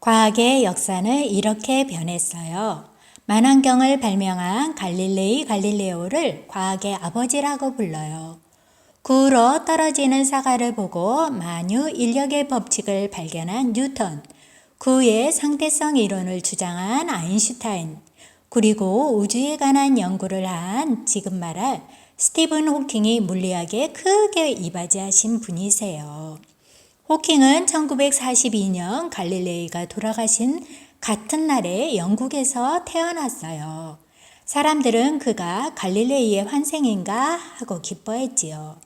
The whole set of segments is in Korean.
과학의 역사는 이렇게 변했어요. 만환경을 발명한 갈릴레이 갈릴레오를 과학의 아버지라고 불러요. 구로 떨어지는 사과를 보고 만유 인력의 법칙을 발견한 뉴턴, 구의 상대성 이론을 주장한 아인슈타인, 그리고 우주에 관한 연구를 한 지금 말할 스티븐 호킹이 물리학에 크게 이바지하신 분이세요. 호킹은 1942년 갈릴레이가 돌아가신 같은 날에 영국에서 태어났어요. 사람들은 그가 갈릴레이의 환생인가 하고 기뻐했지요.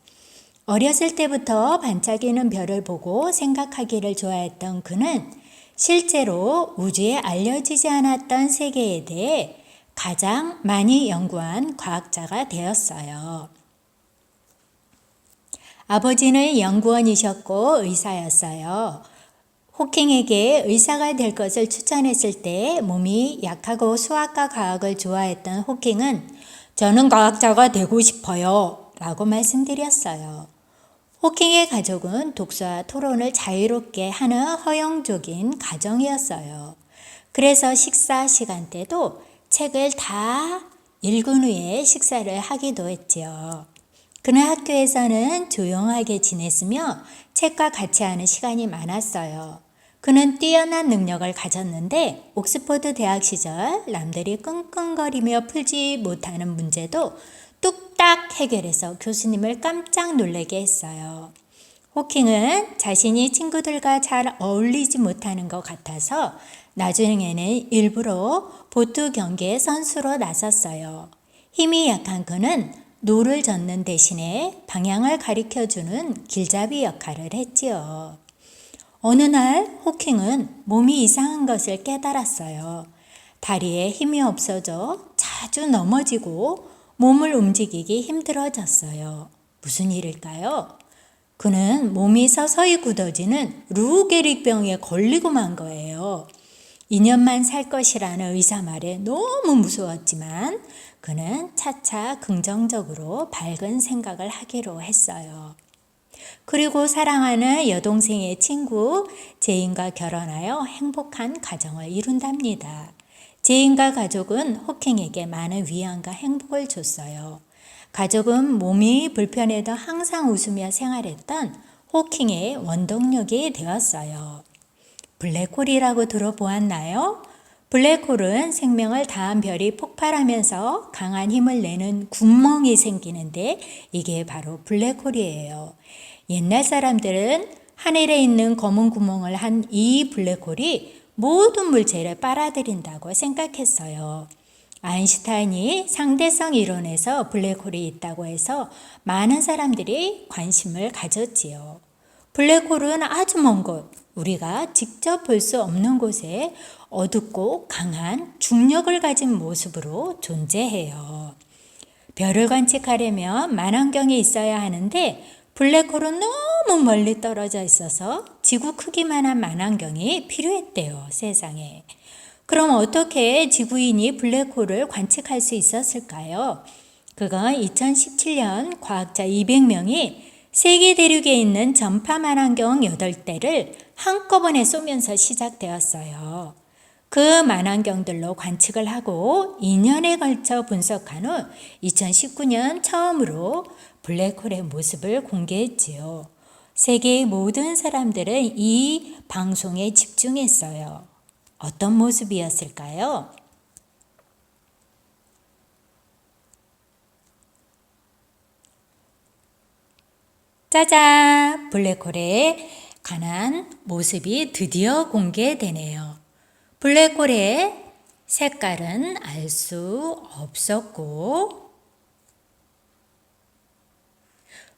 어렸을 때부터 반짝이는 별을 보고 생각하기를 좋아했던 그는 실제로 우주에 알려지지 않았던 세계에 대해 가장 많이 연구한 과학자가 되었어요. 아버지는 연구원이셨고 의사였어요. 호킹에게 의사가 될 것을 추천했을 때 몸이 약하고 수학과 과학을 좋아했던 호킹은 저는 과학자가 되고 싶어요. 라고 말씀드렸어요. 호킹의 가족은 독서와 토론을 자유롭게 하는 허용적인 가정이었어요. 그래서 식사 시간 때도 책을 다 읽은 후에 식사를 하기도 했지요. 그는 학교에서는 조용하게 지냈으며 책과 같이 하는 시간이 많았어요. 그는 뛰어난 능력을 가졌는데 옥스퍼드 대학 시절 남들이 끙끙거리며 풀지 못하는 문제도 뚝딱 해결해서 교수님을 깜짝 놀라게 했어요. 호킹은 자신이 친구들과 잘 어울리지 못하는 것 같아서 나중에는 일부러 보트 경기의 선수로 나섰어요. 힘이 약한 그는 노를 젓는 대신에 방향을 가리켜 주는 길잡이 역할을 했지요. 어느 날 호킹은 몸이 이상한 것을 깨달았어요. 다리에 힘이 없어져 자주 넘어지고 몸을 움직이기 힘들어졌어요. 무슨 일일까요? 그는 몸이 서서히 굳어지는 루게릭병에 걸리고 만 거예요. 2년만 살 것이라는 의사 말에 너무 무서웠지만 그는 차차 긍정적으로 밝은 생각을 하기로 했어요. 그리고 사랑하는 여동생의 친구 제인과 결혼하여 행복한 가정을 이룬답니다. 제인과 가족은 호킹에게 많은 위안과 행복을 줬어요. 가족은 몸이 불편해도 항상 웃으며 생활했던 호킹의 원동력이 되었어요. 블랙홀이라고 들어보았나요? 블랙홀은 생명을 다한 별이 폭발하면서 강한 힘을 내는 구멍이 생기는데 이게 바로 블랙홀이에요. 옛날 사람들은 하늘에 있는 검은 구멍을 한 이 블랙홀이 모든 물체를 빨아들인다고 생각했어요. 아인슈타인이 상대성 이론에서 블랙홀이 있다고 해서 많은 사람들이 관심을 가졌지요. 블랙홀은 아주 먼 곳, 우리가 직접 볼 수 없는 곳에 어둡고 강한 중력을 가진 모습으로 존재해요. 별을 관측하려면 만원경이 있어야 하는데 블랙홀은 너무 멀리 떨어져 있어서 지구 크기만한 만원경이 필요했대요, 세상에. 그럼 어떻게 지구인이 블랙홀을 관측할 수 있었을까요? 그건 2017년 과학자 200명이 세계 대륙에 있는 전파 만환경 8대를 한꺼번에 쏘면서 시작되었어요. 그 만환경들로 관측을 하고 2년에 걸쳐 분석한 후 2019년 처음으로 블랙홀의 모습을 공개했지요. 세계의 모든 사람들은 이 방송에 집중했어요. 어떤 모습이었을까요? 짜잔! 블랙홀에 관한 모습이 드디어 공개되네요. 블랙홀의 색깔은 알 수 없었고,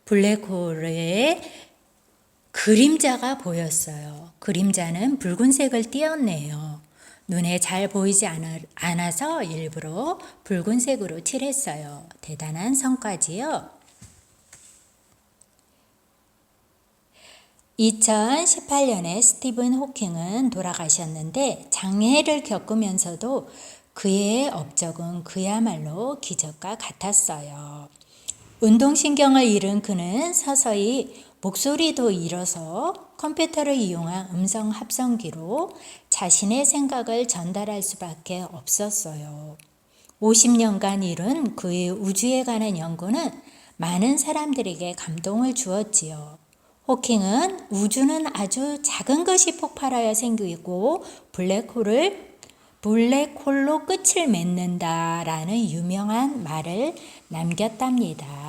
블랙홀의 그림자가 보였어요. 그림자는 붉은색을 띄었네요. 눈에 잘 보이지 않아서 일부러 붉은색으로 칠했어요. 대단한 성과지요. 2018년에 스티븐 호킹은 돌아가셨는데 장애를 겪으면서도 그의 업적은 그야말로 기적과 같았어요. 운동신경을 잃은 그는 서서히 목소리도 잃어서 컴퓨터를 이용한 음성 합성기로 자신의 생각을 전달할 수밖에 없었어요. 50년간 이룬 그의 우주에 관한 연구는 많은 사람들에게 감동을 주었지요. 호킹은 우주는 아주 작은 것이 폭발하여 생기고 블랙홀을 블랙홀로 끝을 맺는다라는 유명한 말을 남겼답니다.